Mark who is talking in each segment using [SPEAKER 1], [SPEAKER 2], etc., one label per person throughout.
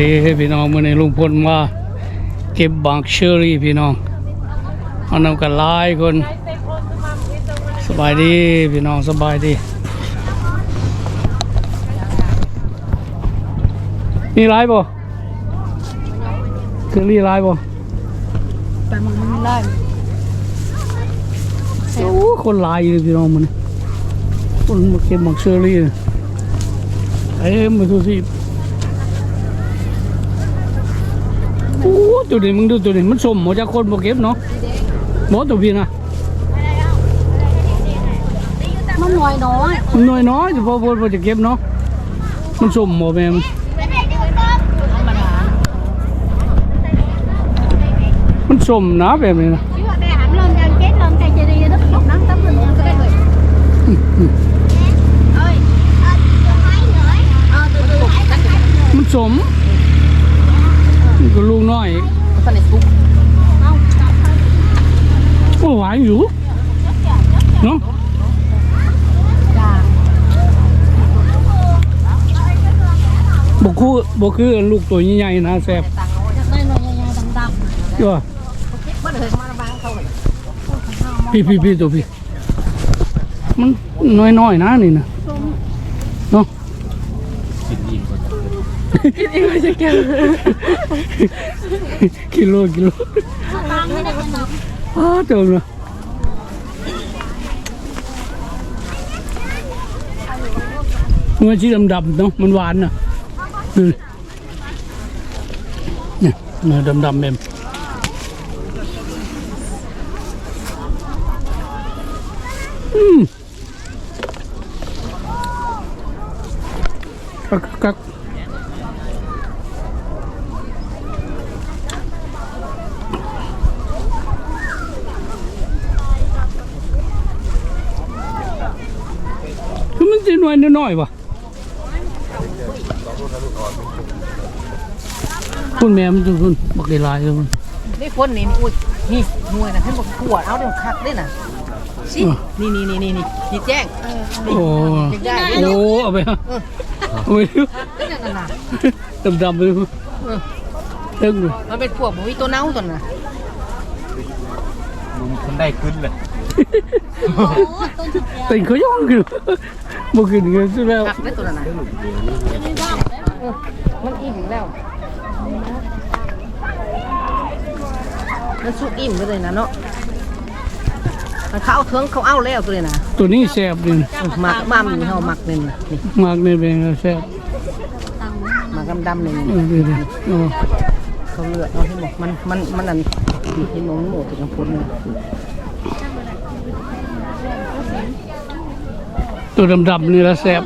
[SPEAKER 1] ดีพี่น้องมื่อนี้ลุงพลมาเก็บบางเชอรี่พี่น้องเอานำกันหลายคนสบายดีพี่น้องสบายดีนี่ร้ายบ่เชอรี่ร้ายบ่
[SPEAKER 2] แต่มันไม่ได้
[SPEAKER 1] โอ้คนหลายอยู่พี่น้องมันนี้คนมาเก็บบางเชอรี่น่ะเอ้ยมาดูสิโอ้ ตัวนี้มึงดูตัวนี้มันสมหมดจากคนบ่เก็บเนาะหมดตัวพี่นะ
[SPEAKER 2] มันน้อยน้อย
[SPEAKER 1] มันน้อยน้อยๆเฉพาะพอจะเก็บเนาะมันสมหมดแม่มัน
[SPEAKER 2] ธรรมดา
[SPEAKER 1] มันสมนะแบบนี้นะ
[SPEAKER 3] chứ mà bè hẳn lên chân chết lên cây chơi đi nó một nắng tắm lên cái rồi ơi ờ từ từ
[SPEAKER 1] มันสมมันก็ลูกน้อย
[SPEAKER 2] ตอนนี้ซุก
[SPEAKER 1] ก็หวานอยู่เนาะ
[SPEAKER 2] จ้า
[SPEAKER 1] บ่คือบ่คือลูกตัวใหญ่ๆนะแซ่บ
[SPEAKER 2] ตังค์จะได้น้อยใหญ่ๆดำ
[SPEAKER 1] เด้อ
[SPEAKER 2] ๆมันเลยมาบางเขาเลย
[SPEAKER 1] พี่พี่พี่ตัวพี่มันน้อยๆนะนี่นะเนาะ กินอีกไม่ใช่แก้วกิโลกิโล
[SPEAKER 2] ตังไม่ได้เป็นน้
[SPEAKER 1] อ้าเติมเลยมันชีดำๆเนาะมันหวานน่ะเนี่ยเนื้อดำๆเอ็มอืมกักกัก คือมันสิหน่วยน้อยๆวะคุณแม่มันจุนบักได้หลายเลยมันำ
[SPEAKER 2] นี่คนนี่อุ้ยนี่หน่วยนะให้บอกขวดเอาเดี๋ยวคักได้น่ะสินี่นี่นี่นี่นี่นี่แจ้ง
[SPEAKER 1] โอ้
[SPEAKER 2] นี่ได้
[SPEAKER 1] โอ้เอาไปฮะเอาไปดู
[SPEAKER 2] ก็นั่นน่ะ
[SPEAKER 1] ดำๆไปดูตึ้งเลย
[SPEAKER 2] มันเป็นพวกมันมีตัวเน่าตัวน่ะ
[SPEAKER 4] ลุงคนได้ขึ้นเลย
[SPEAKER 1] ติงเขาย่องคือบ่ขึ้นเงินซะแล้ว
[SPEAKER 2] คักได้ตัวน่ะมันอิ่มแล้ว มันสุกอิ่มก็เลยนะเนาะมันเขาเอาเทิงเขาเอาแล้วตัวเลยนะ
[SPEAKER 1] ตัวนี้แซ่บนี่
[SPEAKER 2] หมักบ้ามนี่เฮาหมักนี่นี่
[SPEAKER 1] มากในเป็นไงแซ่บ
[SPEAKER 2] หมักดำๆนี่
[SPEAKER 1] เออดีดีโอ้
[SPEAKER 2] เขาเลือดเนาะที่บอกมันมันมันอันที่หนมหมูถึงน้ำพุน
[SPEAKER 1] ตัวดำๆนี่ละแซ่บ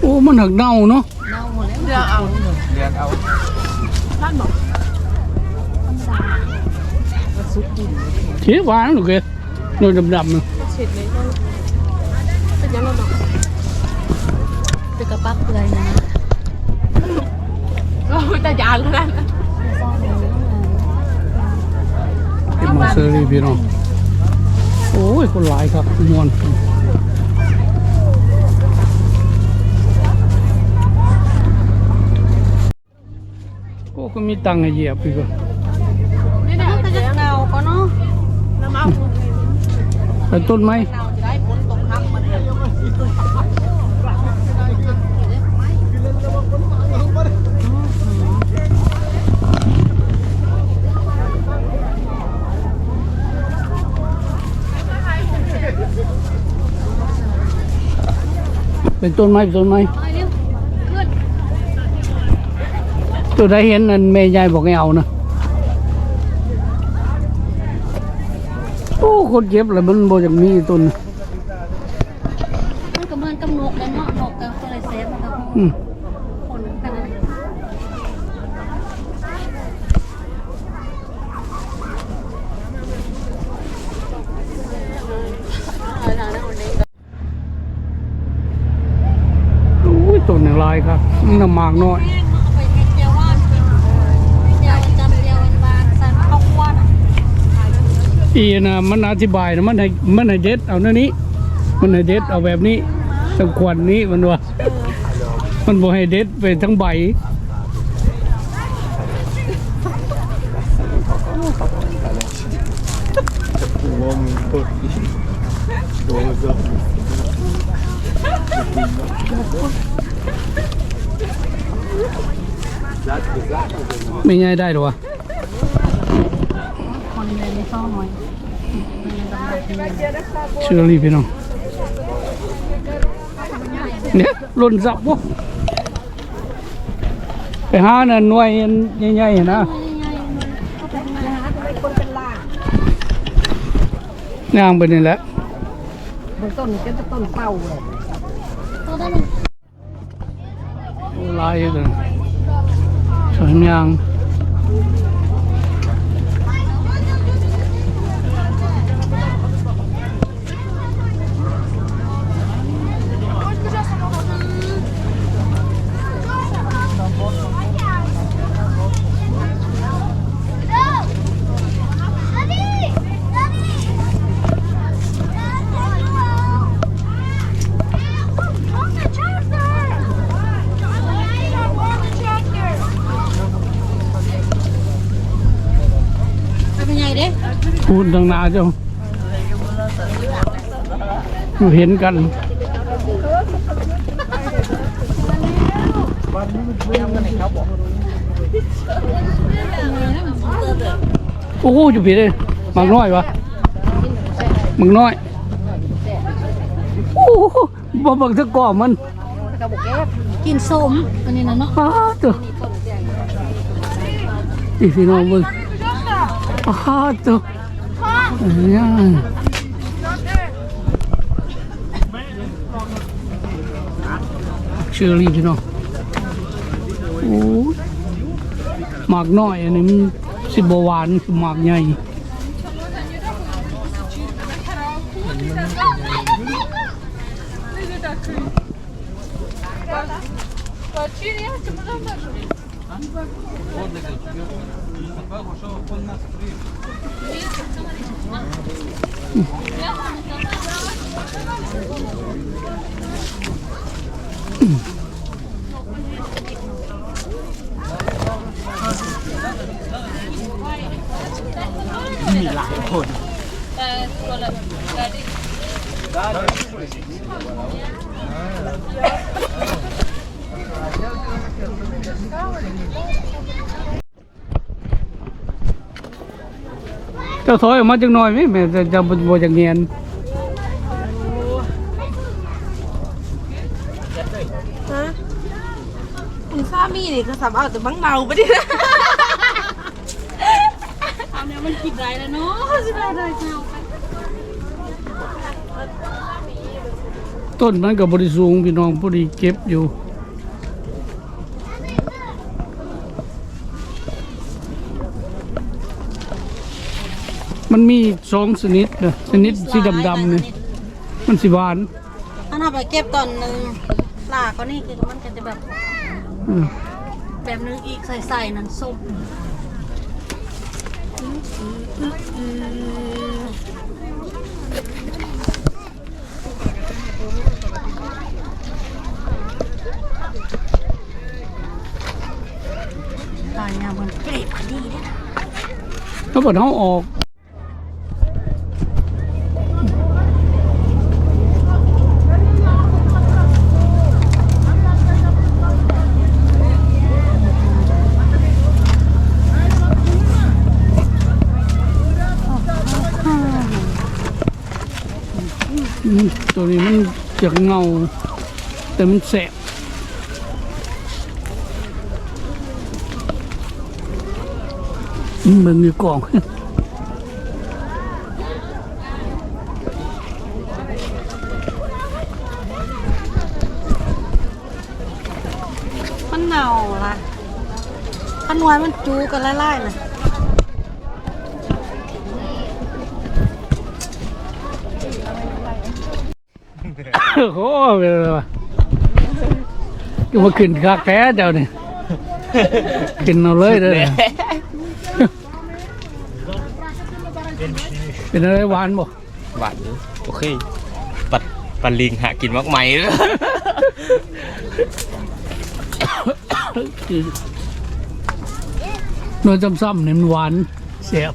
[SPEAKER 1] โอ้มันหักเน่าเนาะ
[SPEAKER 2] เน่าหมดแล้วเดี๋ยวเอา
[SPEAKER 4] เรียนเอา
[SPEAKER 2] ซุกอิ่ม
[SPEAKER 1] เขียวหวานลูกเอ้ยตัวดำๆน่ะ
[SPEAKER 2] เป็นกระปักเลยนะ
[SPEAKER 1] เป็นมาเซอรี่พี่น้องโอ้ ยคนหลายครับมวนโอ้ก็มีตังค์ให้เหยียบอีกว่ะ
[SPEAKER 2] ก็จะเน่าก็เนาะ
[SPEAKER 1] ไปต้นไม้
[SPEAKER 2] เน่าจะได้ผลตกครับมัน
[SPEAKER 1] เป็นต้นไม้ต้นไม้ตัวได้เห็นนั่นแม่ยายบอกให้เอานะโอ้คนเจ็บเลยมันบ่จากมีต้นน่ะ
[SPEAKER 3] มันก็เหมือนกับนกเลยเนาะนกกับตัวอะไรเซฟมันก็
[SPEAKER 1] อืม
[SPEAKER 3] คนกันนั่นแหละ
[SPEAKER 1] โอ้ยต้นอย่างไรครับน้ำหมากน้อย
[SPEAKER 3] แม่งมันก็ไปเฮ็ดเจียวว่านกินเจียวจำเจียวบาน ใส่ข้าวคั่วน่ะ
[SPEAKER 1] อีนะมันอธิบายนะมันให้มันให้เด็ดเอาเนื้อนี้ มันให้เด็ดเอาแบบนี้ตะควันนี้มันว่ามันบ่ให้เด็ดไปทั้งใบ
[SPEAKER 4] งมปุ๊บโดนก็
[SPEAKER 1] ไม่ง่ายได้หรอวะ
[SPEAKER 3] คนเลยในซ่องหน่อย
[SPEAKER 1] เชื่อรีพี่น้องเนี่ยหล่นสับวะไปหาน่ะหน่วยใหญ่ๆนะย่างไปนี่แหละ
[SPEAKER 2] เบื้องต้นเป็นต้นเป้าเลย
[SPEAKER 3] ตัวได้มัน
[SPEAKER 1] โอ้ลายอยู่เลย สวย พูดดังหนาเจ้าอยู่เห็นกันโอ้โหอยู่ผิดเลยมักน้อยวะมักน้อยโอ้โหบ่เบังทะกอมัน
[SPEAKER 3] กินส้มอันนี้นะเนาะ
[SPEAKER 1] อ้าตัวอีพี่น้องเบิ่งอ้าตัว เนี่ยเชอรี่พี่น้องโอ้ยหมากน้อยอันนี้มันสิบหวานคือหมากใหญ่
[SPEAKER 4] มีหลายคน
[SPEAKER 1] จ้าถอยออกมาจังหน่อยไหมแม่จะจะบ่บ่จังเงียน
[SPEAKER 2] คุณสามีนี่ก็สับเอาแต่บังเมาไปดิ
[SPEAKER 3] เอาเนี่ยมันกินได้แล้วเนาะสิได้ได้เจ้า
[SPEAKER 1] ต้นมันก็บริสูงพี่น้องพอดีเก็บอยู่ มันมีสองชนิดนะชนิดสีดำๆเนี่ยมันสีหวาน
[SPEAKER 3] อันนั้นไปเก็บตอนนึงลาก็นี่คือมันก็จะแบบ
[SPEAKER 1] อืม
[SPEAKER 3] แบบนึงอีกใส่ๆนั่นส้มตายเนี่ยมันเกลีบพอดีเลยนะ
[SPEAKER 1] แล้วก็เอาออก อืม ตัวนี้มันจะเงา แต่มันแสบมันมีกล่อง
[SPEAKER 3] มันเน่าละขนวยมันจูกันไล่ๆนะ
[SPEAKER 1] โอ้โหเป็นอะไรวะก็มาขึ้นคาแท้เจ้าเนี่ยขึ้นเอาเลยเด้อเป็นอะไรหวานบ่
[SPEAKER 4] หวานอยู่โอเคปัดปันลิงหากินมากไหม
[SPEAKER 1] เนื้อซ้ำๆเนี่ยมันหวานแซ่บ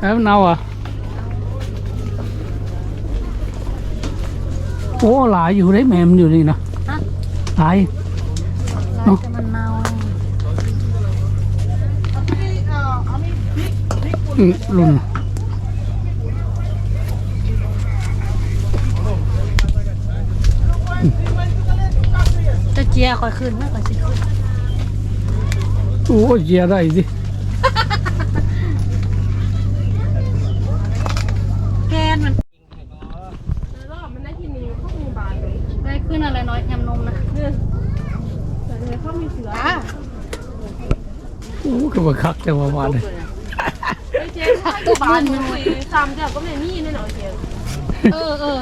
[SPEAKER 1] แล้วเนาอะ โอ้หลายอยู่ได้แม่มนอยู่นี่นะ
[SPEAKER 3] ฮะ
[SPEAKER 1] หลาย
[SPEAKER 3] ลายจะมันเน่า
[SPEAKER 1] อืมรุ่น
[SPEAKER 3] จะเจียคอยขึ้นมากกว่าสิขึ้น
[SPEAKER 1] โอ้เจียได้สิ
[SPEAKER 3] แกนมันได้ขึ้นอะไรน้อยแคมนมนะอะ
[SPEAKER 1] โอ้ คือว่าคักแต่ว่าหวานเลย
[SPEAKER 3] บ้านมัน
[SPEAKER 5] ทำจากก็ไม่มีแน่นอนเชียว
[SPEAKER 3] เออเออ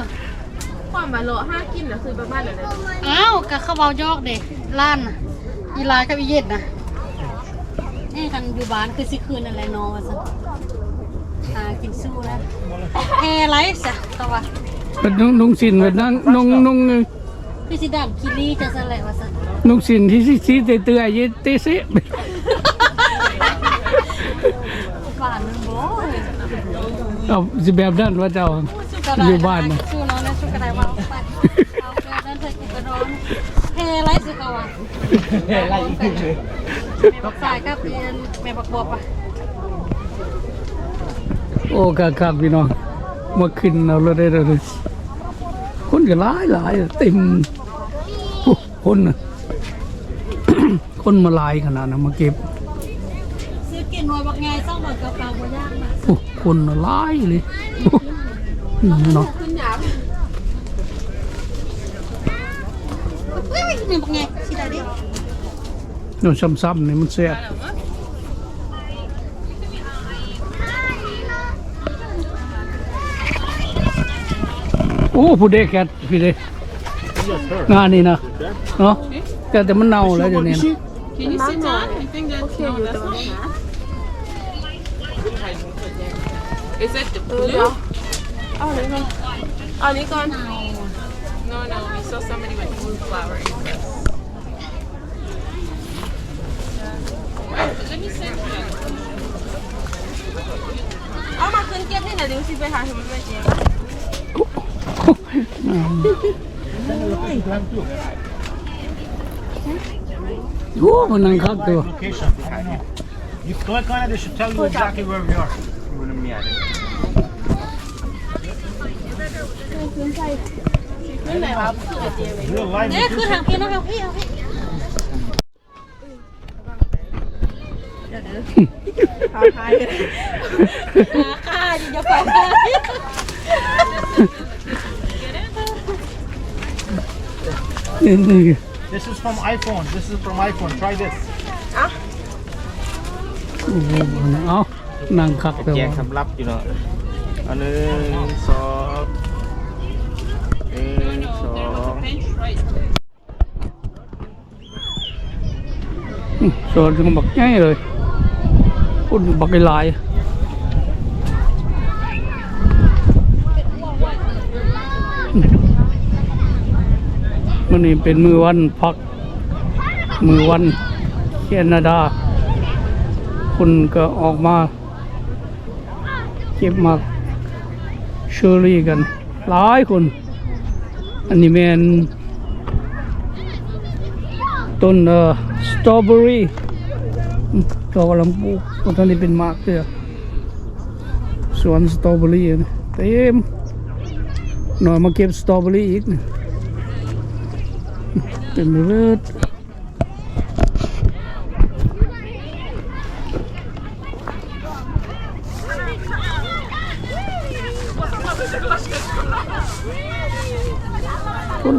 [SPEAKER 5] ความมาโลห้ากินนะคือประมาณนั้นเลย
[SPEAKER 3] อ้าวกะข้าวเบายอกเด็กล้านน่ะอีลายกับอีเย็ดนะนี่กันอยู่บ้านคือสิคืนอะไรนอนซะหากินสู้นะแฮไรสะตัว
[SPEAKER 1] เป็นนุ่งนุ่งสินเป็นนั่งนุ่งนุ่ง
[SPEAKER 3] พี่สิดันคิรีจะสละวะซะ
[SPEAKER 1] นุ่งสินที่ซีเตเตยยี่เตเสะ
[SPEAKER 3] บ้านมันบ่
[SPEAKER 1] เอาสิแบบนั้นว่าเจ้า อยู่บ้านนะ
[SPEAKER 3] สู้น้องนะสู้กระไดว่าไปเอาเกินนั่นเธอกินกระโดนแฮไรสิเขาอะ
[SPEAKER 2] ไหลอีกเลย
[SPEAKER 3] แม่บักสายกับเรียนแม่บักบวบอะ
[SPEAKER 1] โอ้คักคักพี่น้องมาขึ้นเอาเลยได้เลย คนก็หลายหลายเต็มโอ้คนน่ะ คนมาหลายขนาดนั้นมาเก็บ
[SPEAKER 3] ซื้อ กินหน่วยบักไงซ่องบักกะเพราบ่ยากนะ
[SPEAKER 1] โอ้คนน่ะหลายเลยโอ้นี่เนาะ
[SPEAKER 5] ขึ้นหยาบ
[SPEAKER 3] เฮ้ยนี่บักไงสิได้ดิ
[SPEAKER 1] เนาะซ้ำๆนี่มันแซ่บโอ้ผู้เด็กแคทพี่เด็กงานนี่นะเนาะแต่แต่มันเน่าแล้วเดี๋ยวนี้นะ
[SPEAKER 5] Can you sit down? You think that's no, that's not Is it the blue? เอาอันนี้ก่อนเอาอันนี้ก่อน No, no, we saw somebody with blue flower. Wait, let me send you. เอามาขึ้นเก็บให้หน่อยเดี๋ยวสิไปหาให้มันไม่เจอ
[SPEAKER 1] โอ้มันนั่งคักตัว
[SPEAKER 6] location behind you. You click on it, they should tell you exactly where we are. When I'm at it.
[SPEAKER 5] ขึ้นไหนวะคือไอเจเลย
[SPEAKER 6] Real live
[SPEAKER 3] เนี่ยคือทางพี่นะทางพี่ทางพี่
[SPEAKER 5] ท้าทาย
[SPEAKER 3] หาค่าอย่าไปหา
[SPEAKER 1] นี่นี่
[SPEAKER 6] This is from iPhone. This is from iPhone. Try this.
[SPEAKER 1] โอ้โหเอานั่งคักตัว
[SPEAKER 4] แจกสำรับอยู่เนาะอันหนึ่งสองหนึ่งสอง
[SPEAKER 1] สอนถึงบักง่ายเลยอุ่นบักหลายมันนี่เป็นมือวันพัก มือวันแคนาดา คนก็ออกมาเก็บมาเชอรี่กัน หลายคน อันนี้แมนต้นเอ่อสตรอเบอรี่เรากำลังปลูกตอนนี้เป็นมากเลยสวนสตรอเบอรี่นะเต็มหน่อยมาเก็บสตรอเบอรี่อีกเต็มไปหมดต้นหลายขนาดนี้เด้อด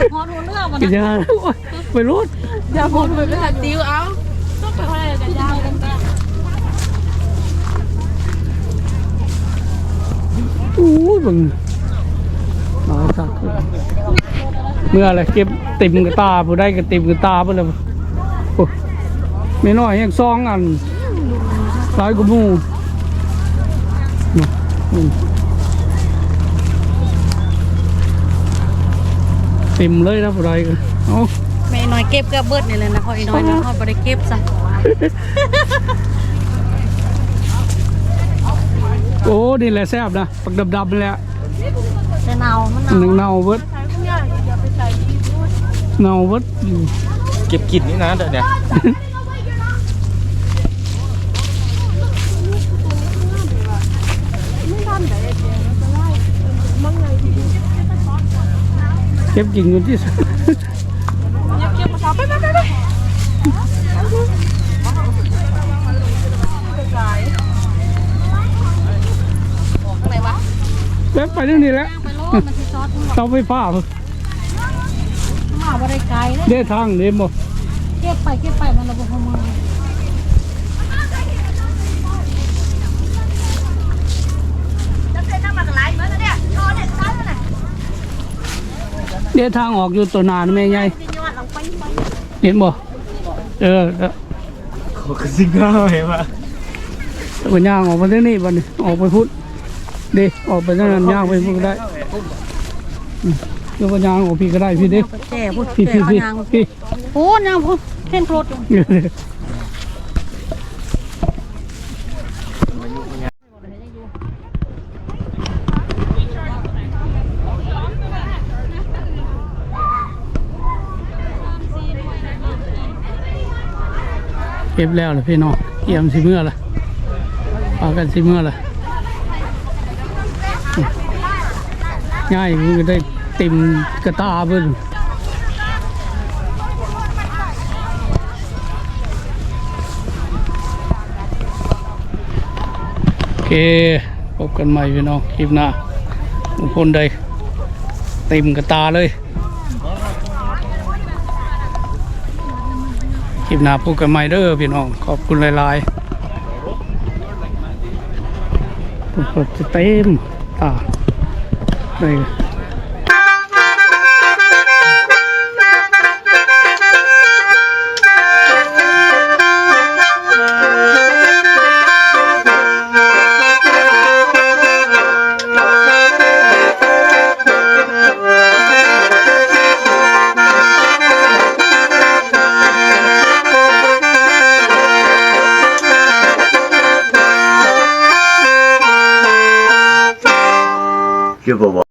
[SPEAKER 3] ไปพอดหัวเรื่องมัน
[SPEAKER 1] กินยาไปรถ
[SPEAKER 5] อย่าพูดไปไม่ทันติวเอาต้องไปอะไรกันยาวกันกัน
[SPEAKER 1] โอ้ยเบังมาสักเมื่ออะไรเก็บติมกับตาผู้ได้ก็ติ่มกับตาไปเลยโอ้ยไม่น้อยยังซองอันหลายกว่าหมูอืม ติ่มเลยนะผู้ใดก็เอา
[SPEAKER 3] แม่น้อยเก็บก็เบิดนี่เลยนะพออีน้อยนะพอบ่ได้เก็บซะ
[SPEAKER 1] โอ้นี่แหละแซ่บนะปักดำๆนี่แหละ
[SPEAKER 3] แต่เนามัน
[SPEAKER 1] อันหนึ่ง
[SPEAKER 3] เนา
[SPEAKER 1] เน่าเบิดเน่าเบิดอยู่
[SPEAKER 4] เก็บกลิ่นนี่นะเดี๋ยวเนี่ย
[SPEAKER 1] ก็บกิ่งอยู่ที่สุด
[SPEAKER 3] อะไรวะ
[SPEAKER 1] แป๊บไปเรื่องนี้แหล้ว
[SPEAKER 3] ไปโลดมันสิซอสทั้งหมด
[SPEAKER 1] เสาไฟฟ้าพุ่น
[SPEAKER 3] มาบ่ได้ไกลเลย
[SPEAKER 1] เด้ทางเด้บ่
[SPEAKER 3] เก็บไปเก็บไปมันระบบของมือ
[SPEAKER 1] เด้ทางออกอยู่ตัวหนานแม่ใหญ่เห็นบ่เออเออ
[SPEAKER 4] ขอกระซิงเงาเห็นปะ
[SPEAKER 1] ตัวย่างออกมาเรื่องนี้บัดนี้ออกไปพุทธเด้ออกไปทางนั้นย่างไปพุทธก็ได้อืมเดี๋ยวก็ย่างออกพี่ก็ได้พี่เด้
[SPEAKER 3] แก่พูด
[SPEAKER 1] พี่
[SPEAKER 3] แก่
[SPEAKER 1] พี่
[SPEAKER 3] เขา
[SPEAKER 1] พี่
[SPEAKER 3] ยัง
[SPEAKER 1] พี่
[SPEAKER 3] โอ้ยังพูดเห็นโครดอยู่
[SPEAKER 1] เดี๋ยวเลยเก็บแล้วเลยพี่น้องเกี่ยมสิเมื่อละพากันสิเมื่อละง่ายมันก็ได้เต็มกระตาเบิ่นโอเคพบกันใหม่พี่น้องคลิปหน้าลุงพลได้เต็มกระตาเลย คลิป หน้าพบกันใหม่เด้อพี่น้อง ขอบคุณหลายๆเต็มตาได้
[SPEAKER 7] give a lot.